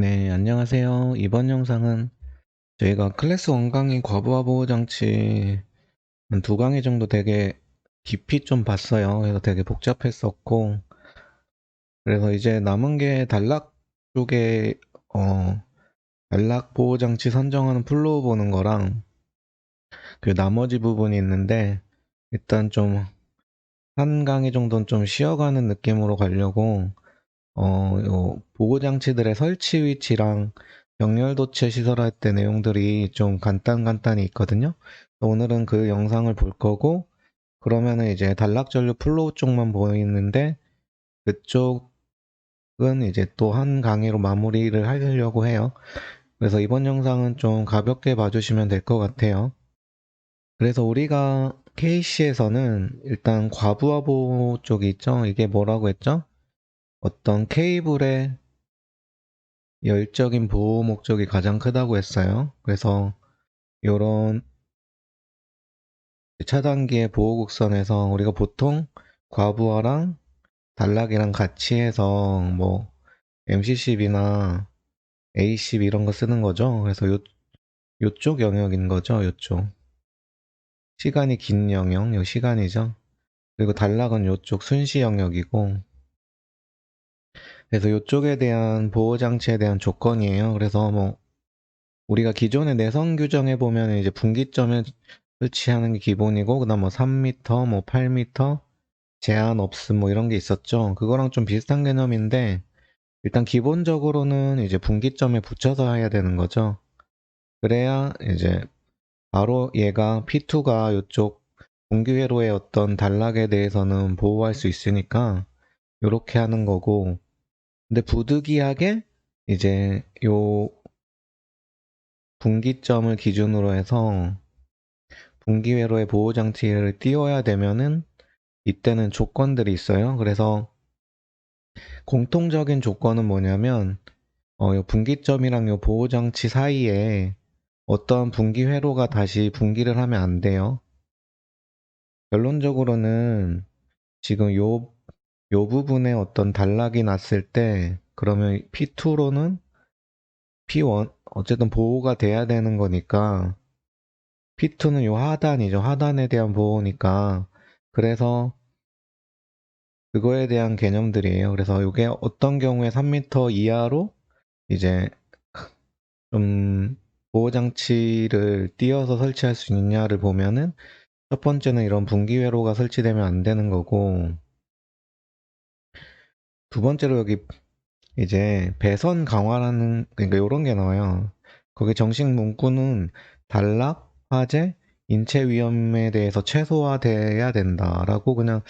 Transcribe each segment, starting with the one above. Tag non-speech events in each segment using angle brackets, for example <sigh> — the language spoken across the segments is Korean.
네, 안녕하세요. 이번 영상은 저희가 클래스 원강의 과부하 보호 장치 한 두 강의 정도 되게 깊이 좀 봤어요. 그래서 되게 복잡했었고, 그래서 이제 남은 게 단락 쪽에, 어, 단락 보호 장치 선정하는 플로우 보는 거랑 그 나머지 부분이 있는데, 일단 좀 한 강의 정도는 좀 쉬어가는 느낌으로 가려고, 어, 요 보호 장치들의 설치 위치랑 병렬 도체 시설할 때 내용들이 좀 간단 간단히 있거든요. 오늘은 그 영상을 볼 거고, 그러면은 이제 단락전류 플로우 쪽만 보이는데, 그쪽은 이제 또 한 강의로 마무리를 하려고 해요. 그래서 이번 영상은 좀 가볍게 봐주시면 될 것 같아요. 그래서 우리가 KC에서는 일단 과부하 보호 쪽이 있죠. 이게 뭐라고 했죠? 어떤 케이블의 열적인 보호 목적이 가장 크다고 했어요. 그래서 이런 차단기의 보호국선에서 우리가 보통 과부하랑 단락이랑 같이 해서 뭐 MC10이나 A10 이런 거 쓰는 거죠. 그래서 요, 요쪽 영역인 거죠. 요쪽. 시간이 긴 영역, 요 시간이죠. 그리고 단락은 요쪽 순시 영역이고 그래서 이쪽에 대한 보호 장치에 대한 조건이에요. 그래서 뭐 우리가 기존의 내성 규정에 보면 이제 분기점에 설치하는 게 기본이고 그다음 뭐 3m, 뭐 8m 제한 없음 뭐 이런 게 있었죠. 그거랑 좀 비슷한 개념인데 일단 기본적으로는 이제 분기점에 붙여서 해야 되는 거죠. 그래야 이제 바로 얘가 P2가 이쪽 분기회로의 어떤 단락에 대해서는 보호할 수 있으니까 이렇게 하는 거고 근데 부득이하게 이제 요 분기점을 기준으로 해서 분기회로의 보호장치를 띄워야 되면은 이때는 조건들이 있어요. 그래서 공통적인 조건은 뭐냐면 어, 요 분기점이랑 요 보호장치 사이에 어떤 분기회로가 다시 분기를 하면 안 돼요. 결론적으로는 지금 요, 요 부분에 어떤 단락이 났을 때 그러면 P2로는 P1 어쨌든 보호가 돼야 되는 거니까 P2는 요 하단이죠. 하단에 대한 보호니까 그래서 그거에 대한 개념들이에요. 그래서 이게 어떤 경우에 3m 이하로 이제 좀 보호장치를 띄어서 설치할 수 있냐를 보면은 첫 번째는 이런 분기회로가 설치되면 안 되는 거고 두 번째로 여기 이제 배선 강화라는 그러니까 이런 게 나와요. 거기 정식 문구는 단락, 화재, 인체 위험에 대해서 최소화돼야 된다라고 그냥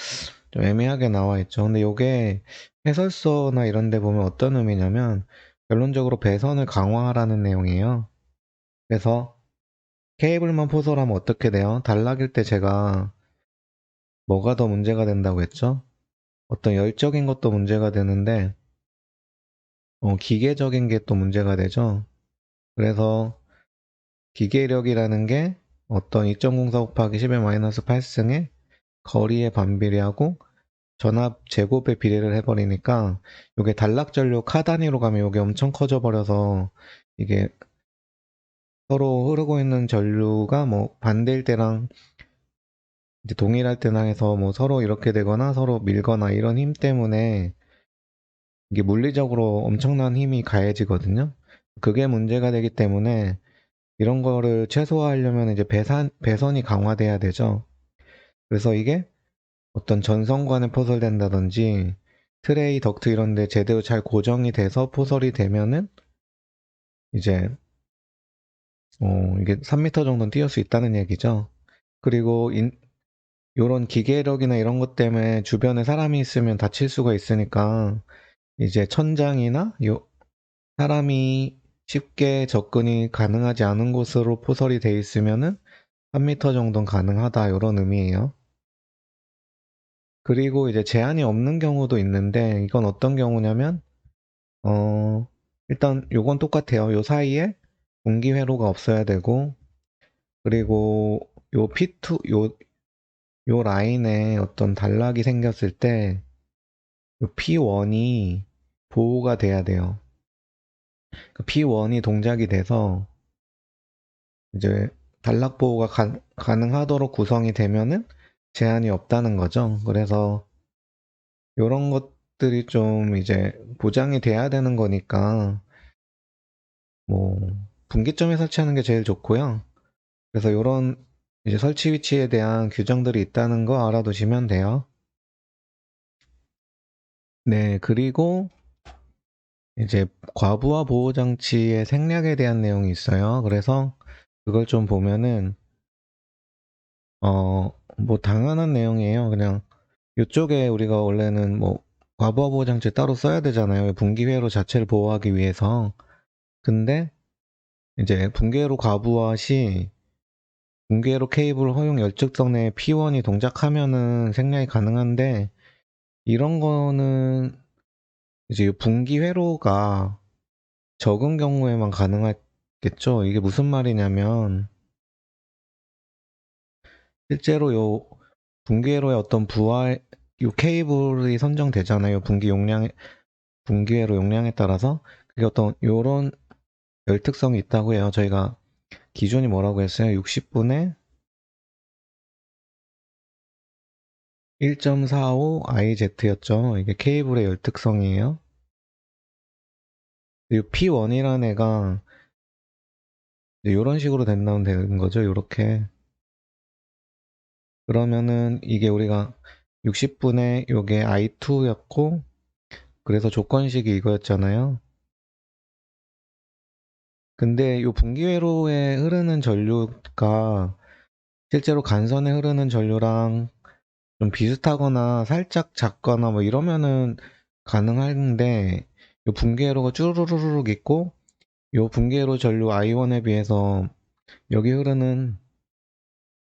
좀 애매하게 나와 있죠. 근데 이게 해설서나 이런 데 보면 어떤 의미냐면 결론적으로 배선을 강화하라는 내용이에요. 그래서 케이블만 포설하면 어떻게 돼요? 단락일 때 제가 뭐가 더 문제가 된다고 했죠? 어떤 열적인 것도 문제가 되는데 어, 기계적인 게 또 문제가 되죠. 그래서 기계력이라는 게 어떤 2.04 곱하기 10의 8승의 거리에 반비례하고 전압 제곱에 비례를 해버리니까 이게 단락전류 카 단위로 가면 이게 엄청 커져 버려서 이게 서로 흐르고 있는 전류가 뭐 반대일 때랑 이제 동일할 때나 해서 뭐 서로 이렇게 되거나 서로 밀거나 이런 힘 때문에 이게 물리적으로 엄청난 힘이 가해지거든요. 그게 문제가 되기 때문에 이런 거를 최소화하려면 이제 배산, 배선이 강화돼야 되죠. 그래서 이게 어떤 전선관에 포설된다든지 트레이, 덕트 이런 데 제대로 잘 고정이 돼서 포설이 되면은 이제 어, 이게 3m 정도는 띄울 수 있다는 얘기죠. 그리고 인, 요런 기계력이나 이런 것 때문에 주변에 사람이 있으면 다칠 수가 있으니까 이제 천장이나 요 사람이 쉽게 접근이 가능하지 않은 곳으로 포설이 돼 있으면은 3m 정도는 가능하다 이런 의미예요. 그리고 이제 제한이 없는 경우도 있는데 이건 어떤 경우냐면 어 일단 요건 똑같아요. 요 사이에 분기 회로가 없어야 되고 그리고 요 P2 요, 요 라인에 어떤 단락이 생겼을 때요 P1이 보호가 돼야 돼요. 그 P1이 동작이 돼서 이제 단락 보호가 가, 가 능하도록 구성이 되면은 제한이 없다는 거죠. 그래서 이런 것들이 좀 이제 보장이 돼야 되는 거니까 뭐 분기점에 설치하는 게 제일 좋고요. 그래서 이런 이제 설치 위치에 대한 규정들이 있다는 거 알아두시면 돼요. 네, 그리고 이제 과부하 보호 장치의 생략에 대한 내용이 있어요. 그래서 그걸 좀 보면은 어, 뭐 당연한 내용이에요. 그냥 이쪽에 우리가 원래는 뭐 과부하 보호 장치 따로 써야 되잖아요. 분기회로 자체를 보호하기 위해서. 근데 이제 분기회로 과부하 시 분기회로 케이블 허용 열측성 내에 P1이 동작하면은 생략이 가능한데 이런 거는 이제 이 분기 회로가 적은 경우에만 가능하겠죠. 이게 무슨 말이냐면 실제로 요 분기 회로의 어떤 부하 요 케이블이 선정되잖아요. 분기 용량 분기 회로 용량에 따라서 그게 어떤 요런 열특성이 있다고 해요. 저희가 기준이 뭐라고 했어요? 60분에 1.45 IZ였죠. 이게 케이블의 열특성이에요. 이 P1이라는 애가 이런 식으로 된다면 되는 거죠. 이렇게. 그러면은 이게 우리가 60분에 요게 I2였고 그래서 조건식이 이거였잖아요. 근데 요 분기회로에 흐르는 전류가 실제로 간선에 흐르는 전류랑 좀 비슷하거나 살짝 작거나 뭐 이러면은 가능한데 요 분기회로가 쭈루루룩 있고 요 분기회로 전류 I1에 비해서 여기 흐르는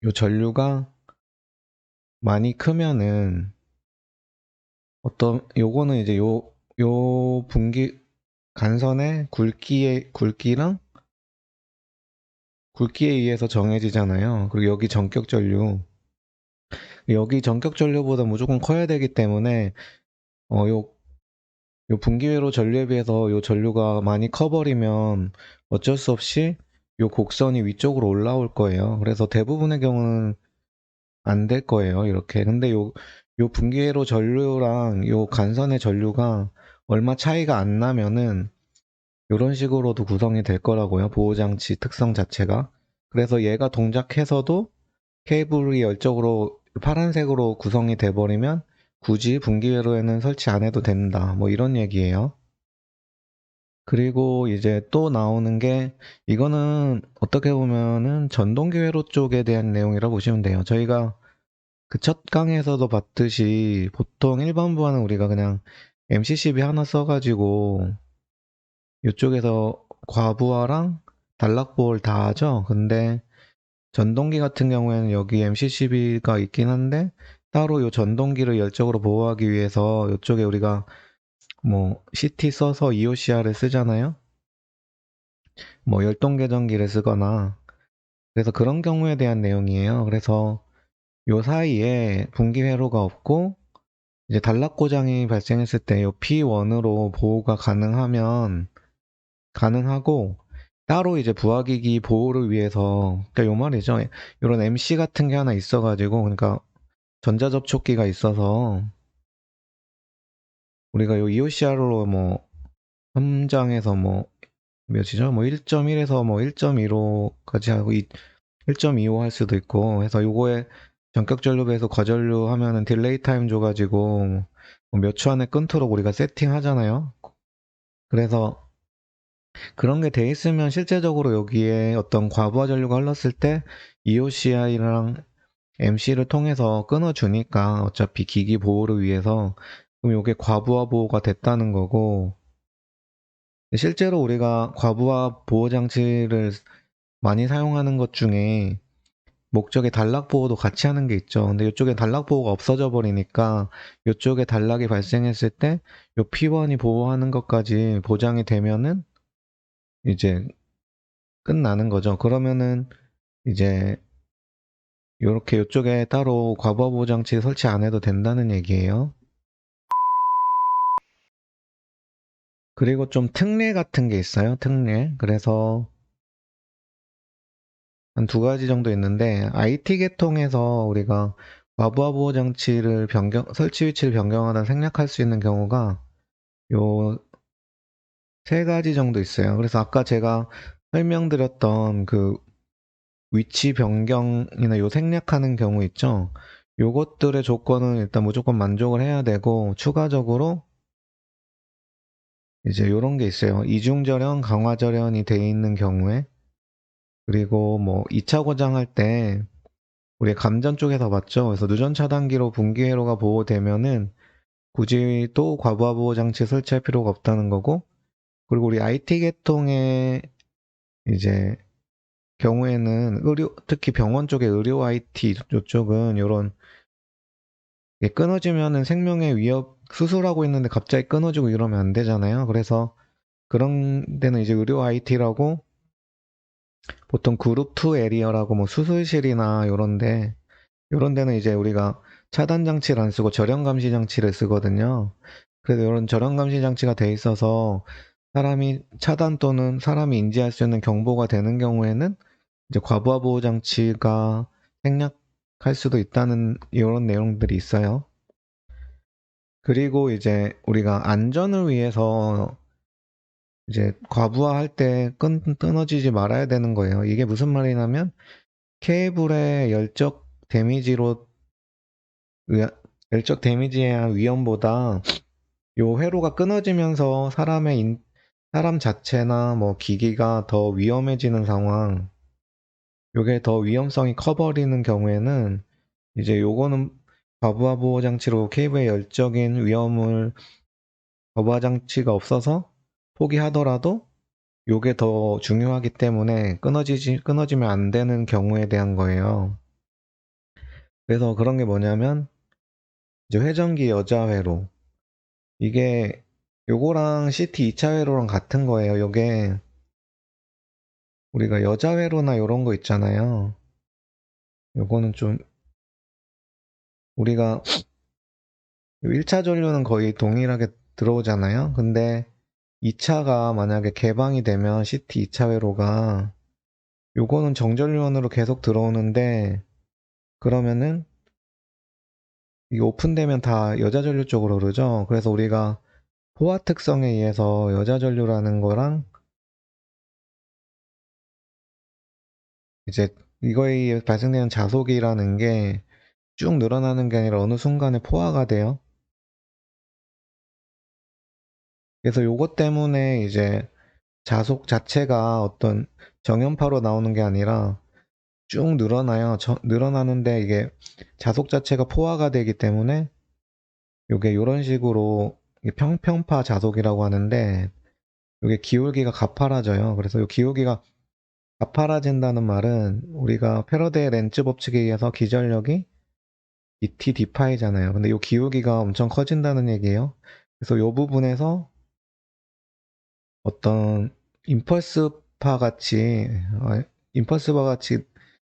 요 전류가 많이 크면은 어떤 요거는 이제 요 요 분기 간선의 굵기의 굵기랑 굵기에 의해서 정해지잖아요. 그리고 여기 전격 전류 여기 전격 전류보다 무조건 커야 되기 때문에 어요 요 분기회로 전류에 비해서 요 전류가 많이 커버리면 어쩔 수 없이 요 곡선이 위쪽으로 올라올 거예요. 그래서 대부분의 경우는 안 될 거예요. 이렇게. 근데 요, 요 분기회로 전류랑 요 간선의 전류가 얼마 차이가 안 나면은 이런 식으로도 구성이 될 거라고요. 보호장치 특성 자체가. 그래서 얘가 동작해서도 케이블이 열적으로 파란색으로 구성이 돼버리면 굳이 분기회로에는 설치 안 해도 된다. 뭐 이런 얘기예요. 그리고 이제 또 나오는 게 이거는 어떻게 보면은 전동기회로 쪽에 대한 내용이라 보시면 돼요. 저희가 그 첫 강에서도 봤듯이 보통 일반부와는 우리가 그냥 MCCB 하나 써가지고 이쪽에서 과부하랑 단락보호를 다 하죠. 근데 전동기 같은 경우에는 여기 MCCB가 있긴 한데 따로 이 전동기를 열적으로 보호하기 위해서 이쪽에 우리가 뭐 CT 써서 EOCR을 쓰잖아요. 뭐 열동 계정기를 쓰거나 그래서 그런 경우에 대한 내용이에요. 그래서 요 사이에 분기 회로가 없고 이제 단락 고장이 발생했을 때요 P1으로 보호가 가능하면 가능하고 따로 이제 부하기기 보호를 위해서 그러니까 요 말이죠. 이런 MC 같은 게 하나 있어가지고 그러니까 전자접촉기가 있어서 우리가 요 EOCR로 뭐 현장에서 뭐 몇이죠? 뭐 1.1에서 뭐 1.15까지 하고 1.25 할 수도 있고 해서 요거에 전격 전류배에서 과전류 하면은 딜레이 타임 줘가지고 뭐몇초 안에 끊도록 우리가 세팅 하잖아요. 그래서 그런 게 돼 있으면 실제적으로 여기에 어떤 과부하 전류가 흘렀을 때 EOCI랑 MC를 통해서 끊어주니까 어차피 기기 보호를 위해서 그럼 이게 과부하 보호가 됐다는 거고 실제로 우리가 과부하 보호 장치를 많이 사용하는 것 중에 목적의 단락 보호도 같이 하는 게 있죠. 근데 이쪽에 단락 보호가 없어져 버리니까 이쪽에 단락이 발생했을 때 이 P1이 보호하는 것까지 보장이 되면은 이제 끝나는 거죠. 그러면은 이제 이렇게 이쪽에 따로 과부하 보호 장치 설치 안 해도 된다는 얘기예요. 그리고 좀 특례 같은 게 있어요. 특례. 그래서 한 두 가지 정도 있는데 IT 계통에서 우리가 과부하 보호 장치를 변경 설치 위치를 변경하다 생략할 수 있는 경우가 요 세 가지 정도 있어요. 그래서 아까 제가 설명드렸던 그 위치 변경이나 요 생략하는 경우 있죠. 요것들의 조건은 일단 무조건 만족을 해야 되고 추가적으로 이제 요런 게 있어요. 이중 절연, 강화 절연이 돼 있는 경우에 그리고 뭐 2차 고장할 때 우리 감전 쪽에서 봤죠. 그래서 누전 차단기로 분기 회로가 보호되면은 굳이 또 과부하 보호 장치 설치할 필요가 없다는 거고 그리고 우리 IT 계통의 이제 경우에는 의료 특히 병원 쪽의 의료 IT 요런 이게 끊어지면은 생명의 위협 수술하고 있는데 갑자기 끊어지고 이러면 안 되잖아요. 그래서 그런 데는 이제 의료 IT라고 보통 그룹 2 에리어라고 뭐 수술실이나 요런데 요런 데는 이제 우리가 차단 장치를 안 쓰고 절연 감시 장치를 쓰거든요. 그래서 이런 절연 감시 장치가 돼 있어서 사람이 차단 또는 사람이 인지할 수 있는 경보가 되는 경우에는 이제 과부하 보호 장치가 생략할 수도 있다는 이런 내용들이 있어요. 그리고 이제 우리가 안전을 위해서 이제 과부하할 때 끈, 끊어지지 말아야 되는 거예요. 이게 무슨 말이냐면 케이블의 열적 데미지로 위- 열적 데미지에 의한 위험보다 요 회로가 끊어지면서 사람의 인- 사람 자체나 뭐 기기가 더 위험해지는 상황 요게 더 위험성이 커버리는 경우에는 이제 요거는 과부하 보호 장치로 케이블의 열적인 위험을 과부하 장치가 없어서 포기하더라도 요게 더 중요하기 때문에 끊어지지 끊어지면 안 되는 경우에 대한 거예요. 그래서 그런 게 뭐냐면 이제 회전기 여자 회로 이게 요거랑 CT 2차 회로랑 같은 거예요. 요게 우리가 여자 회로나 요런 거 있잖아요. 요거는 좀 우리가 1차 전류는 거의 동일하게 들어오잖아요. 근데 2차가 만약에 개방이 되면 CT 2차 회로가 요거는 정전류원으로 계속 들어오는데 그러면은 이게 오픈되면 다 여자 전류 쪽으로 흐르죠. 그래서 우리가 포화 특성에 의해서 여자 전류라는 거랑 이제 이거에 발생되는 자속이라는 게 쭉 늘어나는 게 아니라 어느 순간에 포화가 돼요. 그래서 요것 때문에 이제 자속 자체가 어떤 정연파로 나오는 게 아니라 쭉 늘어나요. 저- 늘어나는데 이게 자속 자체가 포화가 되기 때문에 요게 요런 식으로 평평파 자속이라고 하는데 요게 기울기가 가파라져요. 그래서 요 기울기가 가파라진다는 말은 우리가 패러데의 렌즈 법칙에 의해서 기전력이 ET d파이잖아요. 근데 요 기울기가 엄청 커진다는 얘기예요. 그래서 요 부분에서 어떤 임펄스파 같이 어, 임펄스파 같이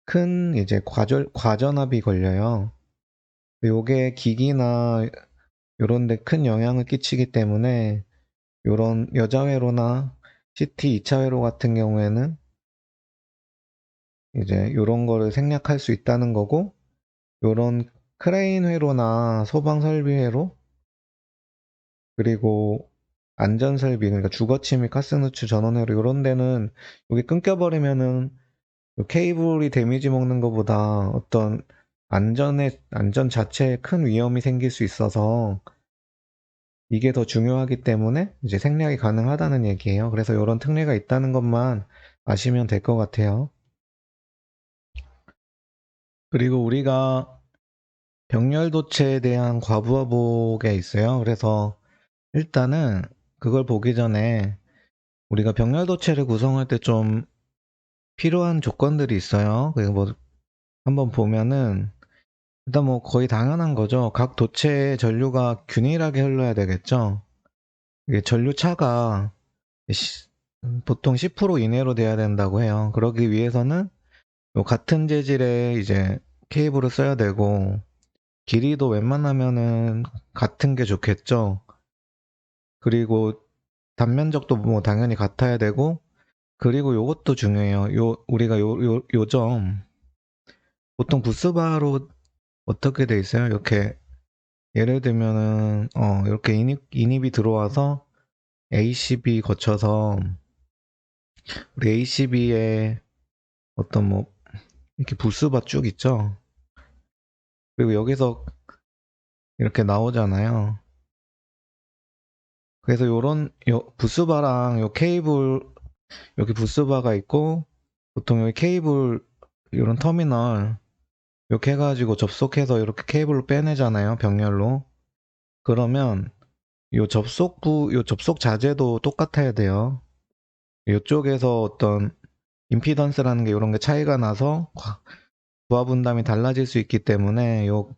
큰 이제 과절 과전압이 걸려요. 요게 기기나 요런 데 큰 영향을 끼치기 때문에 요런 여자 회로나 CT 2차 회로 같은 경우에는 이제 요런 거를 생략할 수 있다는 거고 요런 크레인 회로나 소방 설비 회로 그리고 안전 설비 그러니까 주거 침입 가스 누출 전원 회로 요런 데는 여기 끊겨 버리면은 요 케이블이 데미지 먹는 것보다 어떤 안전에 안전 자체에 큰 위험이 생길 수 있어서 이게 더 중요하기 때문에 이제 생략이 가능하다는 얘기예요. 그래서 이런 특례가 있다는 것만 아시면 될 것 같아요. 그리고 우리가 병렬 도체에 대한 과부하 보게 있어요. 그래서 일단은 그걸 보기 전에 우리가 병렬 도체를 구성할 때 좀 필요한 조건들이 있어요. 그리고 뭐 한번 보면은 일단 뭐 거의 당연한 거죠. 각 도체의 전류가 균일하게 흘러야 되겠죠. 이게 전류 차가 시- 보통 10% 이내로 돼야 된다고 해요. 그러기 위해서는 요 같은 재질의 이제 케이블을 써야 되고 길이도 웬만하면은 같은 게 좋겠죠. 그리고 단면적도 뭐 당연히 같아야 되고 그리고 요것도 중요해요. 요 우리가 요 요 요점 보통 부스바로 어떻게 돼 있어요? 이렇게 예를 들면은 어 이렇게 인입 인입이 들어와서 ACB 거쳐서 우리 ACB에 어떤 뭐 이렇게 부스바 쭉 있죠. 그리고 여기서 이렇게 나오잖아요. 그래서 요런 요 부스바랑 요 케이블 여기 부스바가 있고 보통 여기 케이블 요런 터미널 이렇게 해가지고 접속해서 이렇게 케이블로 빼내잖아요 병렬로. 그러면 요 접속부 요 접속 자재도 똑같아야 돼요. 이쪽에서 어떤 임피던스라는 게 이런 게 차이가 나서 부하 분담이 달라질 수 있기 때문에 요,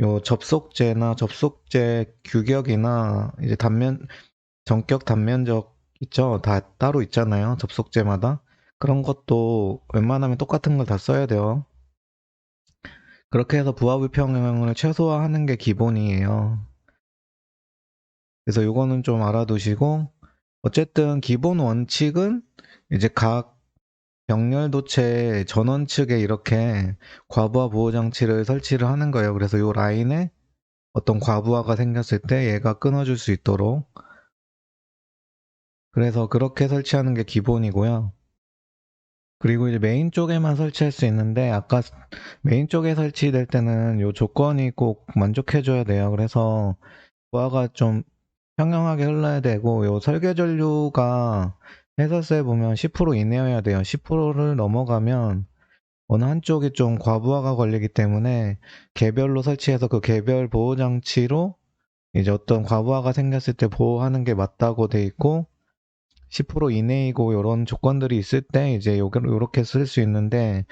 요 접속제나 접속제 규격이나 이제 단면 전격 단면적 있죠? 다 따로 있잖아요 접속제마다. 그런 것도 웬만하면 똑같은 걸 다 써야 돼요. 그렇게 해서 부하 불평을 최소화하는 게 기본이에요. 그래서 요거는 좀 알아두시고 어쨌든 기본 원칙은 이제 각 병렬 도체 전원 측에 이렇게 과부하 보호 장치를 설치를 하는 거예요. 그래서 요 라인에 어떤 과부하가 생겼을 때 얘가 끊어줄 수 있도록 그래서 그렇게 설치하는 게 기본이고요. 그리고 이제 메인 쪽에만 설치할 수 있는데 아까 메인 쪽에 설치될 때는 요 조건이 꼭 만족해줘야 돼요. 그래서 부하가 좀 평형하게 흘러야 되고 요 설계 전류가 해설서에 보면 10% 이내여야 돼요. 10%를 넘어가면 어느 한쪽이 좀 과부하가 걸리기 때문에 개별로 설치해서 그 개별 보호 장치로 이제 어떤 과부하가 생겼을 때 보호하는 게 맞다고 돼 있고 10% 이내이고 이런 조건들이 있을 때 이제 요렇게 쓸 수 있는데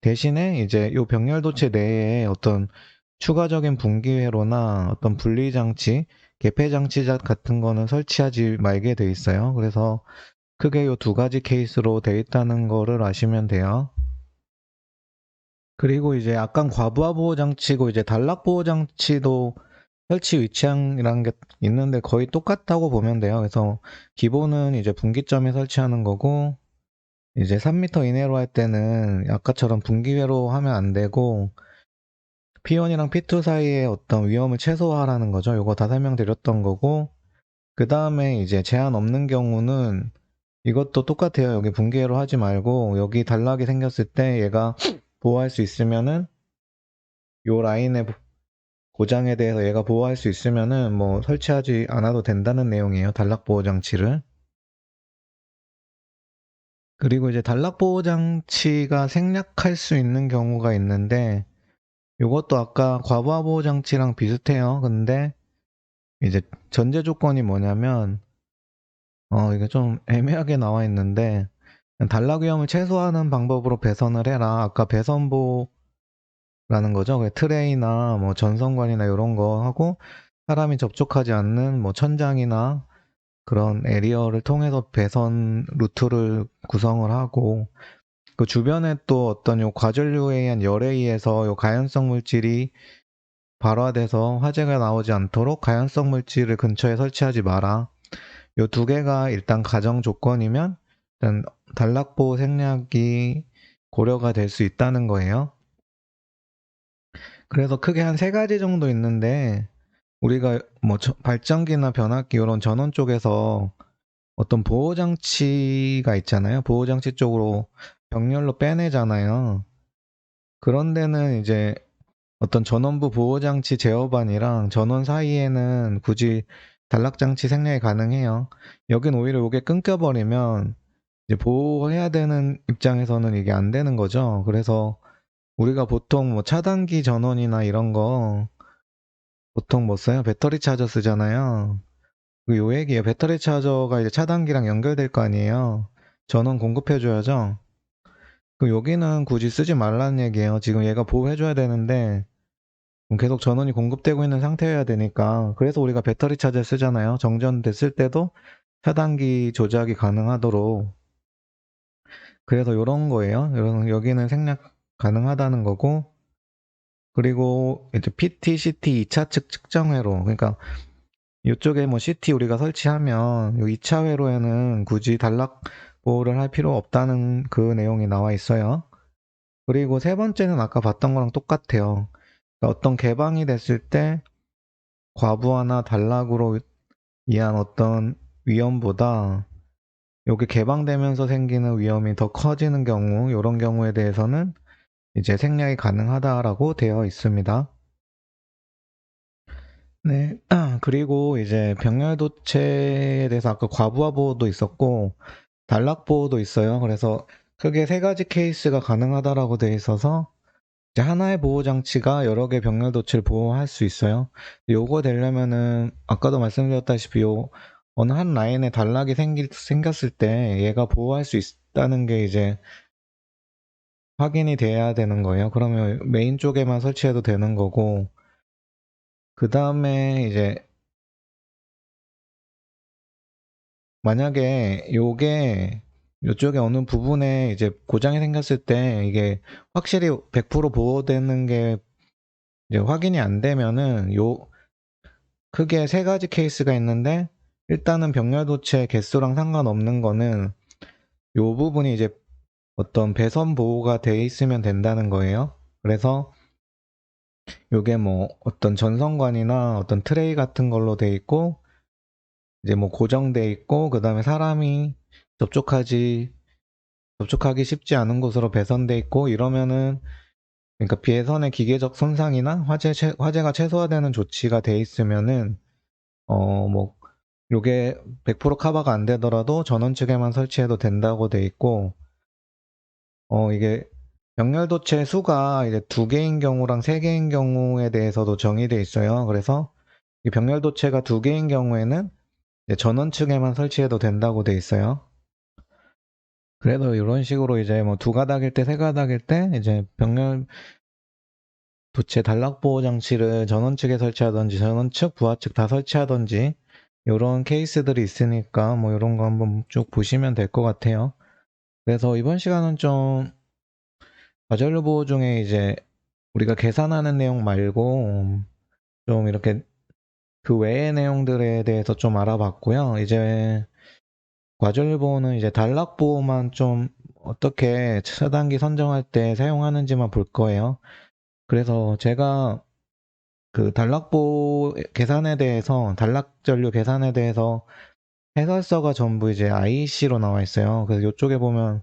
대신에 이제 요 병렬 도체 내에 어떤 추가적인 분기회로나 어떤 분리 장치, 개폐 장치 같은 거는 설치하지 말게 돼 있어요. 그래서 크게 요두 가지 케이스로 돼 있다는 거를 아시면 돼요. 그리고 이제 약간 과부하 보호 장치고 이제 단락 보호 장치도 설치 위치항이라는 게 있는데 거의 똑같다고 보면 돼요. 그래서 기본은 이제 분기점에 설치하는 거고 이제 3m 이내로 할 때는 아까처럼 분기회로 하면 안 되고 P1이랑 P2 사이에 어떤 위험을 최소화하라는 거죠. 이거 다 설명드렸던 거고 그 다음에 이제 제한 없는 경우는 이것도 똑같아요. 여기 분기회로 하지 말고 여기 단락이 생겼을 때 얘가 보호할 수 있으면은 요 라인에 고장에 대해서 얘가 보호할 수 있으면은 뭐 설치하지 않아도 된다는 내용이에요. 단락 보호 장치를. 그리고 이제 단락 보호 장치가 생략할 수 있는 경우가 있는데 이것도 아까 과부하 보호 장치랑 비슷해요. 근데 이제 전제 조건이 뭐냐면 어 이게 좀 애매하게 나와 있는데 단락 위험을 최소화하는 방법으로 배선을 해라. 아까 배선보 라는 거죠. 트레이나 뭐 전선관이나 이런 거 하고 사람이 접촉하지 않는 뭐 천장이나 그런 에리어를 통해서 배선 루트를 구성을 하고 그 주변에 또 어떤 요 과전류에 의한 열에 의해서 요 가연성 물질이 발화돼서 화재가 나오지 않도록 가연성 물질을 근처에 설치하지 마라. 요 두 개가 일단 가정 조건이면 일단 단락보 생략이 고려가 될 수 있다는 거예요. 그래서 크게 한 세 가지 정도 있는데 우리가 뭐 발전기나 변압기 이런 전원 쪽에서 어떤 보호 장치가 있잖아요. 보호 장치 쪽으로 병렬로 빼내잖아요. 그런 데는 이제 어떤 전원부 보호 장치 제어반이랑 전원 사이에는 굳이 단락 장치 생략이 가능해요. 여긴 오히려 이게 끊겨버리면 이제 보호해야 되는 입장에서는 이게 안 되는 거죠. 그래서 우리가 보통 뭐 차단기 전원이나 이런 거 보통 뭐 써요? 배터리 차저 쓰잖아요. 그요 얘기예요. 배터리 차저가 이제 차단기랑 연결될 거 아니에요. 전원 공급해줘야죠. 그 여기는 굳이 쓰지 말라는 얘기예요. 지금 얘가 보호해줘야 되는데 계속 전원이 공급되고 있는 상태여야 되니까 그래서 우리가 배터리 차저 쓰잖아요. 정전됐을 때도 차단기 조작이 가능하도록 그래서 이런 거예요. 여기는 생략 가능하다는 거고 그리고 이제 PT, CT 2차 측 측정회로 그러니까 이쪽에 뭐 CT 우리가 설치하면 요 2차 회로에는 굳이 단락 보호를 할 필요 없다는 그 내용이 나와 있어요. 그리고 세 번째는 아까 봤던 거랑 똑같아요. 그러니까 어떤 개방이 됐을 때 과부하나 단락으로 인한 어떤 위험보다 여기 개방되면서 생기는 위험이 더 커지는 경우, 이런 경우에 대해서는 이제 생략이 가능하다라고 되어 있습니다. 네, <clears throat> 그리고 이제 병렬도체에 대해서 아까 과부하 보호도 있었고, 단락 보호도 있어요. 그래서 크게 세 가지 케이스가 가능하다라고 되어 있어서, 하나의 보호 장치가 여러 개 병렬도체를 보호할 수 있어요. 요거 되려면은, 아까도 말씀드렸다시피 요, 어느 한 라인에 단락이 생기, 생겼을 때 얘가 보호할 수 있다는 게 이제 확인이 돼야 되는 거예요. 그러면 메인 쪽에만 설치해도 되는 거고, 그 다음에 이제 만약에 요게 요쪽에 어느 부분에 이제 고장이 생겼을 때 이게 확실히 100% 보호되는 게 이제 확인이 안 되면은 요 크게 세 가지 케이스가 있는데 일단은 병렬 도체 개수랑 상관없는 거는 요 부분이 이제 어떤 배선 보호가 돼 있으면 된다는 거예요. 그래서 요게 뭐 어떤 전선관이나 어떤 트레이 같은 걸로 돼 있고 이제 뭐 고정돼 있고 그 다음에 사람이 접촉하지 접촉하기 쉽지 않은 곳으로 배선돼 있고 이러면은 그러니까 배선의 기계적 손상이나 화재 최- 화재가 최소화되는 조치가 돼 있으면은 어뭐 요게 100% 커버가 안 되더라도 전원 측에만 설치해도 된다고 돼 있고 어 이게 병렬도체 수가 이제 두 개인 경우랑 세 개인 경우에 대해서도 정의돼 있어요. 그래서 이 병렬도체가 두 개인 경우에는 전원 측에만 설치해도 된다고 돼 있어요. 그래도 이런 식으로 이제 뭐 두 가닥일 때, 세 가닥일 때 이제 병렬 도체 단락 보호 장치를 전원 측에 설치하든지 전원 측, 부하 측 다 설치하든지 이런 케이스들이 있으니까 뭐 이런 거 한번 쭉 보시면 될 것 같아요. 그래서 이번 시간은 좀 과전류 보호 중에 이제 우리가 계산하는 내용 말고 좀 이렇게 그 외의 내용들에 대해서 좀 알아봤고요. 이제 과전류 보호는 이제 단락 보호만 좀 어떻게 차단기 선정할 때 사용하는지만 볼 거예요. 그래서 제가 그 단락 보호 계산에 대해서 단락 전류 계산에 대해서 해설서가 전부 이제 IEC로 나와 있어요. 그래서 이쪽에 보면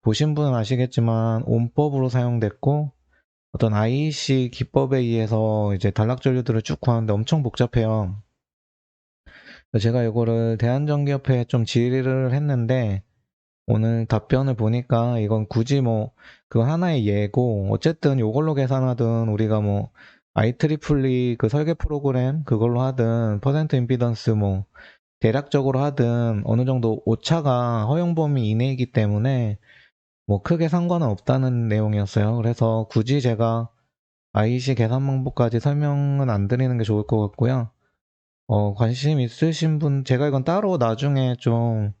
보신 분은 아시겠지만 온법으로 사용됐고 어떤 IEC 기법에 의해서 이제 단락 전류들을 쭉 구하는데 엄청 복잡해요. 제가 이거를 대한전기협회에 좀 질의를 했는데 오늘 답변을 보니까 이건 굳이 뭐 그 하나의 예고 어쨌든 이걸로 계산하든 우리가 뭐 IEEE 그 설계 프로그램 그걸로 하든 퍼센트 임피던스 뭐 대략적으로 하든 어느 정도 오차가 허용 범위 이내이기 때문에 뭐 크게 상관은 없다는 내용이었어요. 그래서 굳이 제가 IEC 계산 방법까지 설명은 안 드리는 게 좋을 것 같고요. 어, 관심 있으신 분, 제가 이건 따로 나중에 좀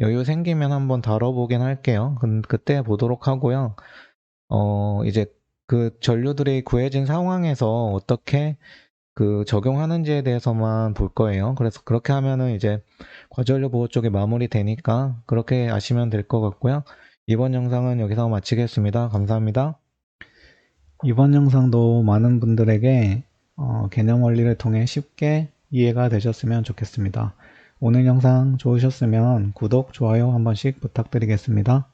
여유 생기면 한번 다뤄보긴 할게요. 그, 그때 보도록 하고요. 어, 이제 그 전류들이 구해진 상황에서 어떻게 그 적용하는지에 대해서만 볼 거예요. 그래서 그렇게 하면은 이제 과전류 보호 쪽이 마무리 되니까 그렇게 아시면 될 것 같고요. 이번 영상은 여기서 마치겠습니다. 감사합니다. 이번 영상도 많은 분들에게 어, 개념 원리를 통해 쉽게 이해가 되셨으면 좋겠습니다. 오늘 영상 좋으셨으면 구독, 좋아요 한 번씩 부탁드리겠습니다.